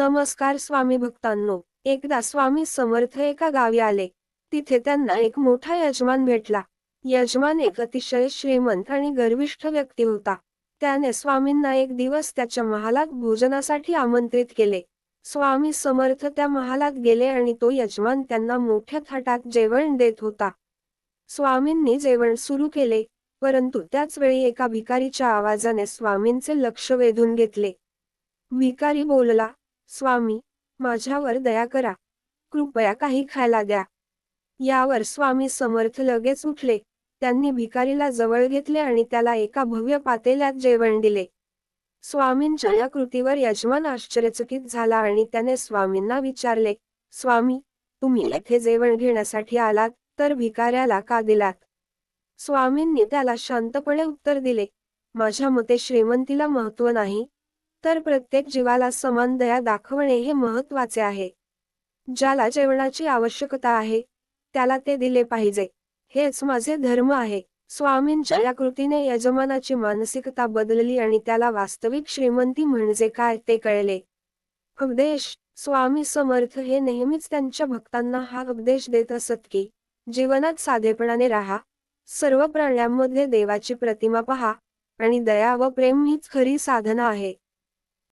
नमस्कार स्वामी भक्तांनो. एकदा स्वामी समर्थ एका गावी आले. तिथे त्यांना एक मोठा यजमान भेटला. यजमान एक अतिशय श्रीमंत आणि गर्विष्ठ व्यक्ती होता. त्याने स्वामींना एक दिवस त्याच्या महालात भोजनासाठी आमंत्रित केले. स्वामी समर्थ त्या महालात गेले आणि तो यजमान त्यांना मोठ्या थाटात जेवण देत होता. स्वामींनी जेवण सुरू केले परंतु त्याच वेळी एका भिकारीच्या आवाजाने स्वामींचे लक्ष वेधून घेतले. भिकारी बोलला स्वामी माझ्यावर दया करा. कृपया काही खायला द्या. यावर स्वामी समर्थ लगेच उठले. त्यांनी भिकारीला जवळ घेतले आणि त्याला एका भव्य पातेल्यात जेवण दिले. स्वामींच्या या कृतीवर यजमान आश्चर्यचकित झाला आणि त्याने स्वामींना विचारले स्वामी तुम्ही येथे जेवण घेण्यासाठी आलात तर भिकाऱ्याला का दिलात? स्वामींनी त्याला शांतपणे उत्तर दिले माझ्या मते श्रीमंतीला महत्त्व नाही तर प्रत्येक जीवाला समान दया दाखवणे हे महत्त्वाचे आहे. ज्याला जेवणाची आवश्यकता आहे त्याला ते दिले पाहिजे. हेच माझे धर्म आहे. स्वामींच्या या कृतीने यजमानाची मानसिकता बदलली आणि त्याला वास्तविक श्रीमंती म्हणजे काय ते कळले. उपदेश स्वामी समर्थ हे नेहमीच त्यांच्या भक्तांना हा उपदेश देत असत की जीवनात साधेपणाने राहा सर्व प्राण्यांमध्ये देवाची प्रतिमा पहा आणि दया व प्रेम हीच खरी साधना आहे.